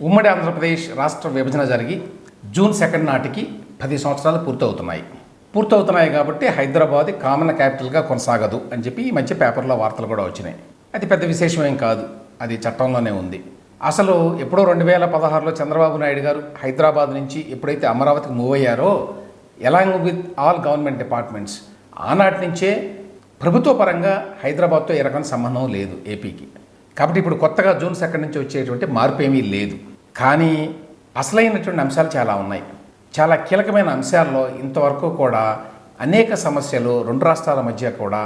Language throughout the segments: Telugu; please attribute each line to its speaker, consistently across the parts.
Speaker 1: ఉమ్మడి ఆంధ్రప్రదేశ్ రాష్ట్ర విభజన జరిగి జూన్ సెకండ్ నాటికి పది సంవత్సరాలు పూర్తవుతున్నాయి. పూర్తవుతున్నాయి కాబట్టి హైదరాబాద్ కామన్ క్యాపిటల్గా కొనసాగదు అని చెప్పి ఈ మధ్య పేపర్లో వార్తలు కూడా వచ్చినాయి. అది పెద్ద విశేషమేం కాదు అది చట్టంలోనే ఉంది. అసలు ఎప్పుడో రెండు వేల పదహారులో చంద్రబాబు నాయుడు గారు హైదరాబాద్ నుంచి ఎప్పుడైతే అమరావతికి మూవ్ అయ్యారో along with all government departments ఆనాటి నుంచే ప్రభుత్వ పరంగా హైదరాబాద్తో ఏ రకమైన సంబంధం లేదు ఏపీకి కాబట్టి ఇప్పుడు కొత్తగా జూన్ సెకండ్ నుంచి వచ్చేటువంటి మార్పు ఏమీ లేదు. కానీ అసలైనటువంటి అంశాలు చాలా ఉన్నాయి. చాలా కీలకమైన అంశాల్లో ఇంతవరకు కూడా అనేక సమస్యలు రెండు రాష్ట్రాల మధ్య కూడా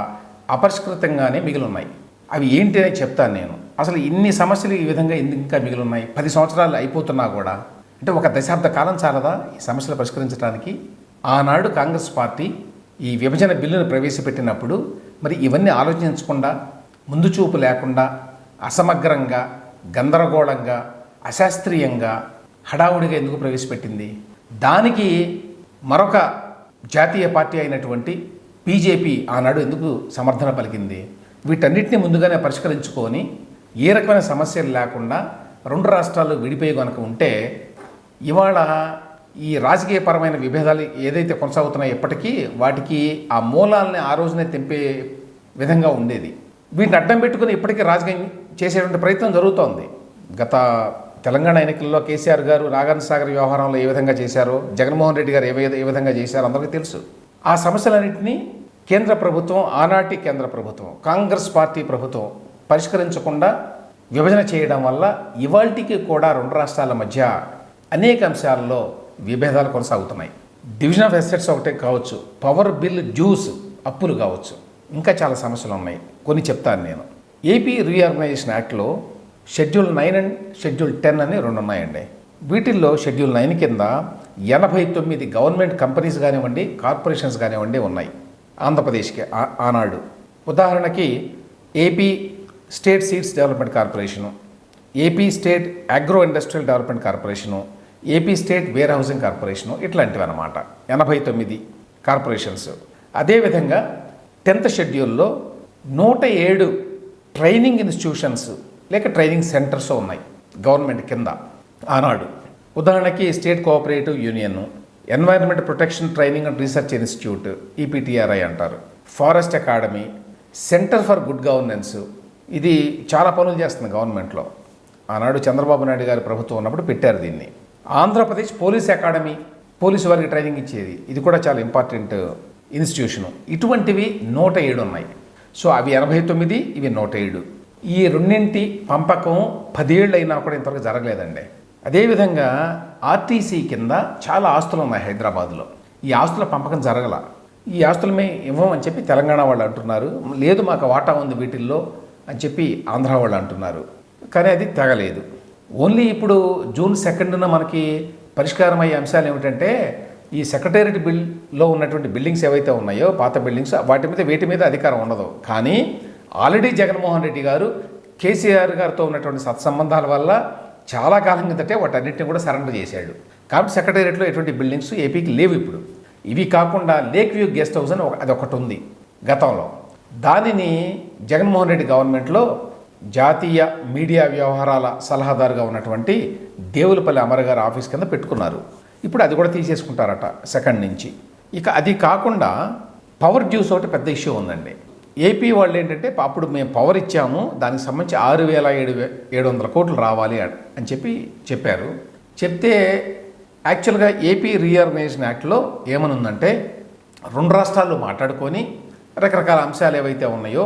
Speaker 1: అపరిష్కృతంగానే మిగిలిన్నాయి. అవి ఏంటి అని చెప్తాను నేను. అసలు ఇన్ని సమస్యలు ఈ విధంగా ఎందుకు ఇంకా మిగిలిన్నాయి? పది సంవత్సరాలు అయిపోతున్నా కూడా అంటే ఒక దశాబ్ద కాలం చాలదా ఈ సమస్యలు పరిష్కరించడానికి? ఆనాడు కాంగ్రెస్ పార్టీ ఈ విభజన బిల్లును ప్రవేశపెట్టినప్పుడు మరి ఇవన్నీ ఆలోచించకుండా ముందు చూపు లేకుండా అసమగ్రంగా గందరగోళంగా అశాస్త్రీయంగా హడావుడిగా ఎందుకు ప్రవేశపెట్టింది? దానికి మరొక జాతీయ పార్టీ అయినటువంటి బీజేపీ ఆనాడు ఎందుకు సమర్థన పలికింది? వీటన్నిటిని ముందుగానే పరిష్కరించుకొని ఏ రకమైన సమస్యలు లేకుండా రెండు రాష్ట్రాలు విడిపోయి కనుక ఉంటే ఇవాళ ఈ రాజకీయపరమైన విభేదాలు ఏదైతే కొనసాగుతున్నాయో ఎప్పటికీ వాటికి ఆ మూలాలని ఆ రోజునే తెంపే విధంగా ఉండేది. వీటిని అడ్డం పెట్టుకుని ఇప్పటికీ రాజకీయం చేసేటువంటి ప్రయత్నం జరుగుతోంది. గత తెలంగాణ ఎన్నికల్లో కేసీఆర్ గారు నాగార్జున సాగర్ వ్యవహారంలో ఏ విధంగా చేశారో జగన్మోహన్ రెడ్డి గారు ఏ ఏ విధంగా చేశారో అందరికీ తెలుసు. ఆ సమస్యలన్నింటినీ కేంద్ర ప్రభుత్వం ఆనాటి కేంద్ర ప్రభుత్వం కాంగ్రెస్ పార్టీ ప్రభుత్వం పరిష్కరించకుండా విభజన చేయడం వల్ల ఇవాల్టికి కూడా రెండు రాష్ట్రాల మధ్య అనేక అంశాలలో విభేదాలు కొనసాగుతున్నాయి. డివిజన్ ఆఫ్ ఎస్టేట్స్ ఒకటే కావచ్చు పవర్ బిల్ డ్యూస్ అప్పులు కావచ్చు ఇంకా చాలా సమస్యలు ఉన్నాయి. కొన్ని చెప్తాను నేను. ఏపీ రీఆర్గనైజేషన్ యాక్ట్లో schedule nine and schedule ten అని రెండు ఉన్నాయండి. వీటిల్లో షెడ్యూల్ నైన్ కింద ఎనభై తొమ్మిది గవర్నమెంట్ కంపెనీస్ కానివ్వండి కార్పొరేషన్స్ కానివ్వండి ఉన్నాయి. ఆంధ్రప్రదేశ్కి ఆ- ఆనాడు. ఉదాహరణకి AP state seeds development corporation AP state agro industrial development corporation AP state warehousing corporation ఇట్లాంటివి అనమాట ఎనభై తొమ్మిది కార్పొరేషన్స్. అదేవిధంగా టెన్త్ షెడ్యూల్లో నూట ఏడు ట్రైనింగ్ ఇన్స్టిట్యూషన్స్ లేక ట్రైనింగ్ సెంటర్స్ ఉన్నాయి గవర్నమెంట్ కింద. ఆనాడు ఉదాహరణకి state cooperative union environment protection training and research institute EPTRI అంటారు. Forest academy centre for good governance ఇది చాలా పనులు చేస్తుంది గవర్నమెంట్లో. ఆనాడు చంద్రబాబు నాయుడు గారి ప్రభుత్వం ఉన్నప్పుడు పెట్టారు దీన్ని. ఆంధ్రప్రదేశ్ పోలీస్ అకాడమీ పోలీసు వారికి ట్రైనింగ్ ఇచ్చేది. ఇది కూడా చాలా ఇంపార్టెంట్ ఇన్స్టిట్యూషను. ఇటువంటివి నూట ఏడు ఉన్నాయి. సో అవి ఎనభై తొమ్మిది ఇవి నూట ఏడు. ఈ రెండింటి పంపకం పదేళ్ళైనా అయినా కూడా ఇంతవరకు జరగలేదండి. అదేవిధంగా ఆర్టీసీ కింద చాలా ఆస్తులు ఉన్నాయి హైదరాబాద్లో. ఈ ఆస్తుల పంపకం జరగల. ఈ ఆస్తులు మేము ఇవ్వమని చెప్పి తెలంగాణ వాళ్ళు అంటున్నారు. లేదు మాకు వాటా ఉంది వీటిల్లో అని చెప్పి ఆంధ్ర వాళ్ళు అంటున్నారు. కానీ అది తెగలేదు. ఓన్లీ ఇప్పుడు జూన్ సెకండ్న మనకి పరిష్కారం అయ్యే అంశాలు ఏమిటంటే ఈ సెక్రటేరియట్ బిల్లో ఉన్నటువంటి బిల్డింగ్స్ ఏవైతే ఉన్నాయో పాత బిల్డింగ్స్ వాటి మీద వీటి మీద అధికారం ఉండదు. కానీ ఆల్రెడీ జగన్మోహన్ రెడ్డి గారు కేసీఆర్ గారితో ఉన్నటువంటి సత్సంబంధాల వల్ల చాలా కాలం కిందటే వాటన్నిటిని కూడా సరెండర్ చేశాడు. కాబట్టి సెక్రటేరియట్లో ఎటువంటి బిల్డింగ్స్ ఏపీకి లేవు ఇప్పుడు. ఇవి కాకుండా లేక్ వ్యూ గెస్ట్ హౌస్ అని ఒక- అది ఒకటి ఉంది గతంలో. దానిని జగన్మోహన్ రెడ్డి గవర్నమెంట్లో జాతీయ మీడియా వ్యవహారాల సలహాదారుగా ఉన్నటువంటి దేవులపల్లి అమర గారి ఆఫీస్ కింద పెట్టుకున్నారు. ఇప్పుడు అది కూడా తీసేసుకుంటారట సెకండ్ నుంచి. ఇక అది కాకుండా పవర్ డ్యూస్ ఒకటి పెద్ద ఇష్యూ ఉందండి. ఏపీ వాళ్ళు ఏంటంటే అప్పుడు మేము పవర్ ఇచ్చాము దానికి సంబంధించి ఆరు వేల ఏడు ఏడు వందల కోట్లు రావాలి అని చెప్పి చెప్పారు. చెప్తే యాక్చువల్గా ఏపీ రీఆర్గనైజేషన్ యాక్ట్లో ఏమనుందంటే రెండు రాష్ట్రాలు మాట్లాడుకొని రకరకాల అంశాలు ఏవైతే ఉన్నాయో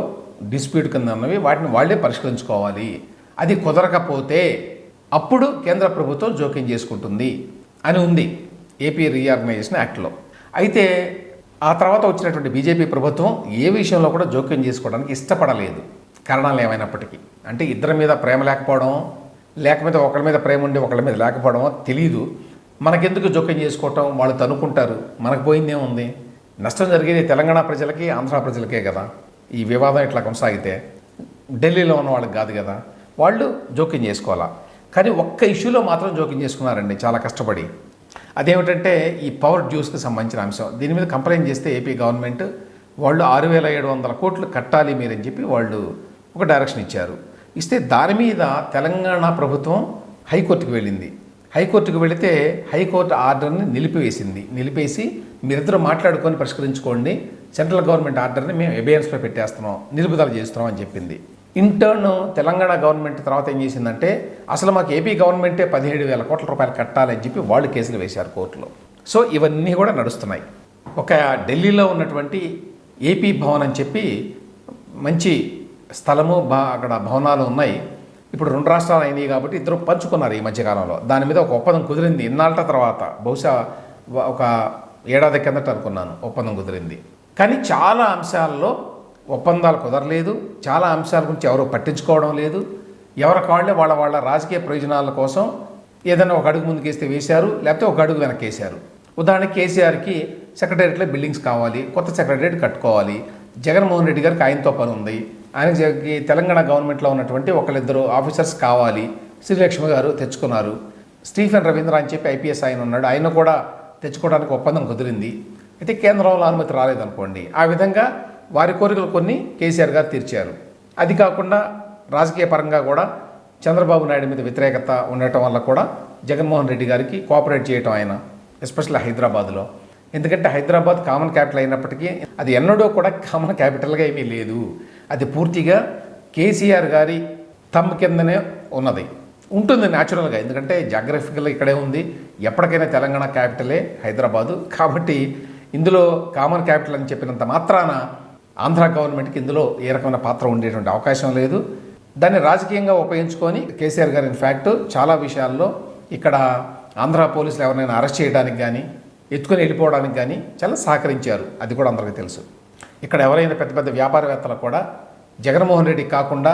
Speaker 1: డిస్ప్యూట్ కింద ఉన్నవి వాటిని వాళ్ళే పరిష్కరించుకోవాలి. అది కుదరకపోతే అప్పుడు కేంద్ర ప్రభుత్వం జోక్యం చేసుకుంటుంది అని ఉంది ఏపీ రీఆర్గనైజేషన్ యాక్ట్లో. అయితే ఆ తర్వాత వచ్చినటువంటి బీజేపీ ప్రభుత్వం ఏ విషయంలో కూడా జోక్యం చేసుకోవడానికి ఇష్టపడలేదు. కారణాలు ఏమైనప్పటికీ. అంటే ఇద్దరి మీద ప్రేమ లేకపోవడం లేకపోతే ఒకళ్ళ మీద ప్రేమ ఉండి ఒకళ్ళ మీద లేకపోవడమో తెలియదు మనకెందుకు జోక్యం చేసుకోవటం? వాళ్ళు తనుకుంటారు మనకు పోయిందేముంది నష్టం జరిగేది తెలంగాణ ప్రజలకి ఆంధ్ర ప్రజలకే కదా. ఈ వివాదం ఇట్లా కొనసాగితే ఢిల్లీలో ఉన్న వాళ్ళకి కాదు కదా. వాళ్ళు జోక్యం చేసుకోవాలా? కానీ ఒక్క ఇష్యూలో మాత్రం జోక్యం చేసుకున్నారండి. చాలా కష్టపడి. అదేమిటంటే ఈ పవర్ డ్యూస్కి సంబంధించిన అంశం. దీని మీద కంప్లైంట్ చేస్తే ఏపీ గవర్నమెంట్ వాళ్ళు ఆరు వేల ఏడు వందల కోట్లు కట్టాలి మీరని చెప్పి వాళ్ళు ఒక డైరెక్షన్ ఇచ్చారు. ఇస్తే దాని మీద తెలంగాణ ప్రభుత్వం హైకోర్టుకు వెళ్ళింది. హైకోర్టుకు వెళితే హైకోర్టు ఆర్డర్ని నిలిపివేసింది. నిలిపేసి మీరిద్దరూ మాట్లాడుకొని పరిష్కరించుకోండి. సెంట్రల్ గవర్నమెంట్ ఆర్డర్ని మేము ఎబియన్స్లో పెట్టేస్తున్నాం. నిలుపుదల చేస్తున్నాం అని చెప్పింది. ఇంటర్న్ తెలంగాణ గవర్నమెంట్ తర్వాత ఏం చేసిందంటే అసలు మాకు ఏపీ గవర్నమెంటే పదిహేడు వేల కోట్ల రూపాయలు కట్టాలని చెప్పి వాళ్ళు కేసులు వేశారు కోర్టులో. సో ఇవన్నీ కూడా నడుస్తున్నాయి. ఒక ఢిల్లీలో ఉన్నటువంటి ఏపీ భవన్ అని చెప్పి మంచి స్థలము బా అక్కడ భవనాలు ఉన్నాయి. ఇప్పుడు రెండు రాష్ట్రాలు అయినాయి కాబట్టి ఇద్దరు పంచుకున్నారు ఈ మధ్యకాలంలో దాని మీద ఒక ఒప్పందం కుదిరింది. ఇన్నాళ్ళ తర్వాత బహుశా ఒక ఏడాది కిందట అనుకున్నాను ఒప్పందం కుదిరింది. కానీ చాలా అంశాల్లో ఒప్పందాలు కుదరలేదు. చాలా అంశాల గురించి ఎవరు పట్టించుకోవడం లేదు. ఎవరి కాళ్ళే వాళ్ళ వాళ్ళ రాజకీయ ప్రయోజనాల కోసం ఏదైనా ఒక అడుగు ముందుకేస్తే వేశారు లేకపోతే ఒక అడుగు వెనకేశారు ఉదాహరణకి కేసీఆర్కి సెక్రటేరియట్లో బిల్డింగ్స్ కావాలి కొత్త సెక్రటేరియట్ కట్టుకోవాలి. జగన్మోహన్ రెడ్డి గారికి ఆయనతో పని ఉంది. ఆయనకి తెలంగాణ గవర్నమెంట్లో ఉన్నటువంటి ఒకళ్ళిద్దరు ఆఫీసర్స్ కావాలి. శ్రీలక్ష్మి గారు తెచ్చుకున్నారు. స్టీఫెన్ రవీంద్ర అని చెప్పి ఐపీఎస్ ఆయన ఉన్నాడు. ఆయన కూడా తెచ్చుకోవడానికి ఒప్పందం కుదిరింది. అయితే కేంద్రంలో అనుమతి రాలేదనుకోండి. ఆ విధంగా వారి కోరికలు కొన్ని కేసీఆర్ గారు తీర్చారు. అది కాకుండా రాజకీయ పరంగా కూడా చంద్రబాబు నాయుడు మీద వ్యతిరేకత ఉండటం వల్ల కూడా జగన్మోహన్ రెడ్డి గారికి కోఆపరేట్ చేయటం ఆయన ఎస్పెషల్లీ హైదరాబాద్లో. ఎందుకంటే హైదరాబాద్ కామన్ క్యాపిటల్ అయినప్పటికీ అది ఎన్నడూ కూడా కామన్ క్యాపిటల్గా ఏమీ లేదు. అది పూర్తిగా కేసీఆర్ గారి తమ్ కిందనే ఉన్నది. ఉంటుంది న్యాచురల్గా. ఎందుకంటే జాగ్రఫికల్ ఇక్కడే ఉంది. ఎప్పటికైనా తెలంగాణ క్యాపిటలే హైదరాబాదు. కాబట్టి ఇందులో కామన్ క్యాపిటల్ అని చెప్పినంత మాత్రాన ఆంధ్ర గవర్నమెంట్కి ఇందులో ఏ రకమైన పాత్ర ఉండేటువంటి అవకాశం లేదు. దాన్ని రాజకీయంగా ఉపయోగించుకొని కేసీఆర్ గారు ఇన్ఫ్యాక్ట్ చాలా విషయాల్లో ఇక్కడ ఆంధ్ర పోలీసులు ఎవరినైనా అరెస్ట్ చేయడానికి కానీ ఎత్తుకొని వెళ్ళిపోవడానికి కానీ చాలా సహకరించారు. అది కూడా అందరికీ తెలుసు. ఇక్కడ ఎవరైనా పెద్ద పెద్ద వ్యాపారవేత్తలు కూడా జగన్మోహన్ రెడ్డి కాకుండా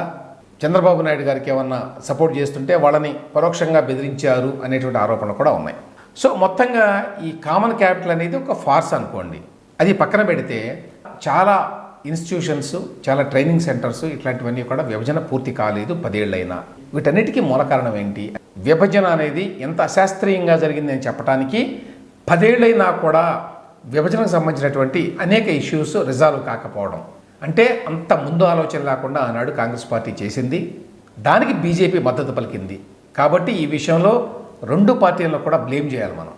Speaker 1: చంద్రబాబు నాయుడు గారికి ఏమన్నా సపోర్ట్ చేస్తుంటే వాళ్ళని పరోక్షంగా బెదిరించారు అనేటువంటి ఆరోపణలు కూడా ఉన్నాయి. సో మొత్తంగా ఈ కామన్ క్యాపిటల్ అనేది ఒక ఫార్స్ అనుకోండి. అది పక్కన పెడితే చాలా ఇన్స్టిట్యూషన్స్ చాలా ట్రైనింగ్ సెంటర్స్ ఇట్లాంటివన్నీ కూడా విభజన పూర్తి కాలేదు పదేళ్ళైనా. వీటన్నిటికీ మూల కారణం ఏంటి? విభజన అనేది ఎంత అశాస్త్రీయంగా జరిగింది అని చెప్పడానికి పదేళ్ళైనా కూడా విభజనకు సంబంధించినటువంటి అనేక ఇష్యూస్ రిజాల్వ్ కాకపోవడం. అంటే అంత ముందు ఆలోచన లేకుండా ఆనాడు కాంగ్రెస్ పార్టీ చేసింది. దానికి బీజేపీ మద్దతు పలికింది. కాబట్టి ఈ విషయంలో రెండు పార్టీలను కూడా బ్లేమ్ చేయాలి మనం.